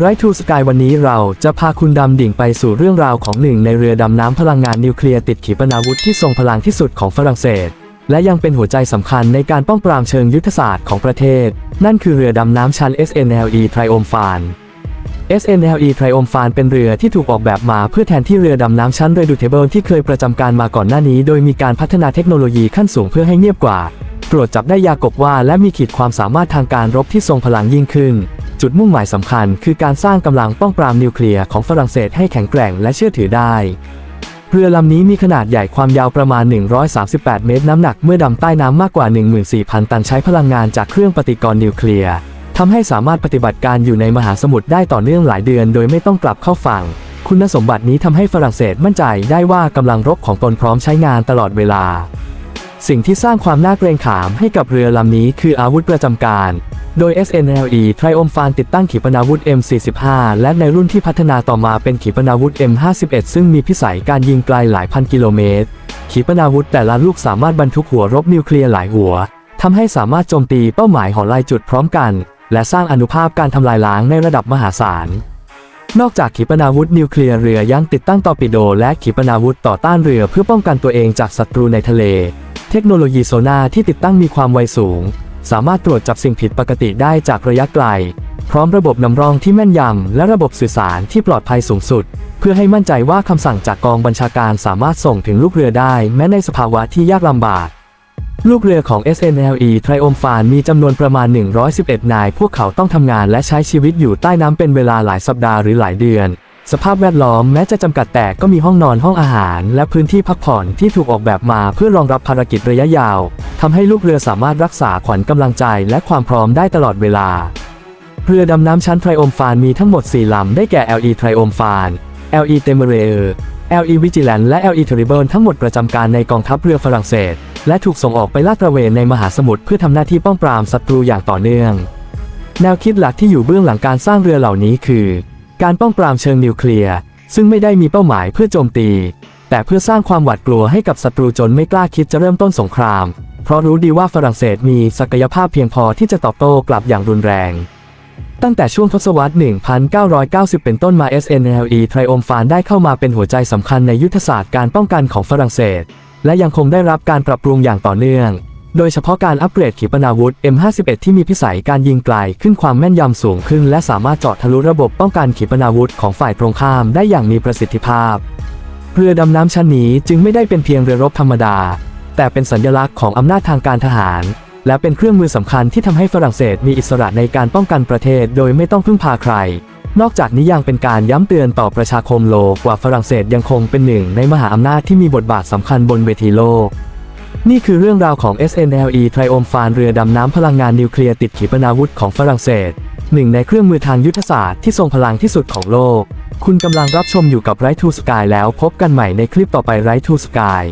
ไรทูสกายวันนี้เราจะพาคุณดำดิ่งไปสู่เรื่องราวของหนึ่งในเรือดำน้ำพลังงานนิวเคลียร์ติดขีปนาวุธที่ทรงพลังที่สุดของฝรั่งเศส และยังเป็นหัวใจสำคัญในการป้องปรามเชิงยุทธศาสตร์ของประเทศ นั่นคือเรือดำน้ำชั้น SNLE Triumphan SNLE Triumphan เป็นเรือที่ถูกออกแบบมาเพื่อแทนที่เรือดำน้ำชั้น Redoutable ที่เคยประจำการมาก่อนหน้านี้ โดยมีการพัฒนาเทคโนโลยีขั้นสูงเพื่อให้เงียบกว่า ตรวจจับได้ยากบว่า และมีขีดความสามารถทางการรบที่ทรงพลังยิ่งขึ้น จุดมุ่งหมายสำคัญคือการสร้างกำลังป้องปรามนิวเคลียร์ของฝรั่งเศสให้แข็งแกร่งและเชื่อถือได้เรือลำนี้มีขนาดใหญ่ความยาวประมาณ 138 เมตร น้ำหนักเมื่อดำใต้น้ำมากกว่า 14,000 ตันใช้พลังงานจากเครื่องปฏิกรณ์นิวเคลียร์ทำให้สามารถปฏิบัติการอยู่ในมหาสมุทรได้ต่อเนื่องหลายเดือน โดยไม่ต้องกลับเข้าฝั่ง คุณสมบัตินี้ทำให้ฝรั่งเศสมั่นใจได้ว่ากำลังรบของตนพร้อมใช้งานตลอดเวลา สิ่งที่สร้างความน่าเกรงขามให้กับเรือลำนี้คืออาวุธประจำการ โดย SNLE Triumphan ติดตั้งขีปนาวุธ M45 และในรุ่นที่พัฒนาต่อมาเป็นขีปนาวุธ M51 ซึ่งมีพิสัยการยิงไกลหลายพันกิโลเมตร ขีปนาวุธแต่ละลูกสามารถบรรทุกหัวรบนิวเคลียร์หลายหัวทำให้สามารถโจมตีเป้าหมายหอลายจุดพร้อมกัน และสร้างอนุภาพการทำลายล้างในระดับมหาศาล นอกจากขีปนาวุธนิวเคลียร์เรือยังติดตั้งตอร์ปิโด และขีปนาวุธต่อต้านเรือเพื่อป้องกันตัวเองจากศัตรูในทะเล เทคโนโลยีโซนาที่ติดตั้งมีความไวสูง สามารถตรวจจับสิ่งผิดปกติได้จากระยะไกล พร้อมระบบนำร่องที่แม่นยำและระบบสื่อสารที่ปลอดภัยสูงสุด เพื่อให้มั่นใจว่าคำสั่งจากกองบัญชาการสามารถส่งถึงลูกเรือได้ แม้ในสภาวะที่ยากลำบาก ลูกเรือของ SNLE Triumphan มีจำนวนประมาณ 111 นาย พวกเขาต้องทำงานและใช้ชีวิตอยู่ใต้น้ำเป็นเวลาหลายสัปดาห์หรือหลายเดือน สภาพแวดล้อมแม้จะจำกัดแต่ก็มีห้องนอนห้องอาหาร และพื้นที่พักผ่อนที่ถูกออกแบบมาเพื่อรองรับภารกิจระยะยาวทำให้ลูกเรือสามารถรักษาขวัญกำลังใจและความพร้อมได้ตลอดเวลา เรือดำน้ำชั้น Triumphan มีทั้งหมด 4 ลำ ได้แก่ LE Triumphan LE Temeraire LE Vigilant และ LE Terrible ทั้งหมดประจำการในกองทัพเรือฝรั่งเศส และถูกส่งออกไปลาดตระเวนในมหาสมุทรเพื่อทำหน้าที่ป้องปรามศัตรูอย่างต่อเนื่อง แนวคิดหลักที่อยู่เบื้องหลังการสร้างเรือเหล่านี้คือ การป้องปรามเชิงนิวเคลียร์ซึ่งไม่ได้มีเป้าหมายเพื่อโจมตี แต่เพื่อสร้างความหวาดกลัวให้กับศัตรูจนไม่กล้าคิดจะเริ่มต้นสงคราม เพราะรู้ดีว่าฝรั่งเศสมีศักยภาพเพียงพอที่จะตอบโต้กลับอย่างรุนแรง ตั้งแต่ช่วงทศวรรษ 1990 เป็นต้นมา SNLE Triumphan ได้เข้ามาเป็นหัวใจสำคัญในยุทธศาสตร์การป้องกันของฝรั่งเศส และยังคงได้รับการปรับปรุงอย่างต่อเนื่อง โดยเฉพาะการอัปเกรดขีปนาวุธ M51 ที่มีพิสัยการยิงไกลขึ้นความแม่นยำสูงขึ้น และสามารถเจาะทะลุระบบป้องกันขีปนาวุธของฝ่ายตรงข้ามได้อย่างมีประสิทธิภาพ เรือดำน้ำชั้นนี้จึงไม่ได้เป็นเพียงเรือรบธรรมดา แต่เป็นสัญลักษณ์ของอำนาจทางการทหาร และเป็นเครื่องมือสำคัญที่ทำให้ฝรั่งเศสมีอิสระในการป้องกันประเทศ โดยไม่ต้องพึ่งพาใคร นอกจากนี้ยังเป็นการย้ำเตือนต่อประชาคมโลกว่าฝรั่งเศสยังคงเป็นหนึ่งในมหาอำนาจที่มีบทบาทสำคัญบนเวทีโลก นี่คือเรื่องราวของ SNLE Triumphan เรือดำน้ำพลังงานนิวเคลียร์ติดขีปนาวุธของฝรั่งเศส หนึ่งในเครื่องมือทางยุทธศาสตร์ที่ทรงพลังที่สุดของโลก คุณกำลังรับชมอยู่กับ Right to Sky แล้วพบกันใหม่ในคลิปต่อไป Right to Sky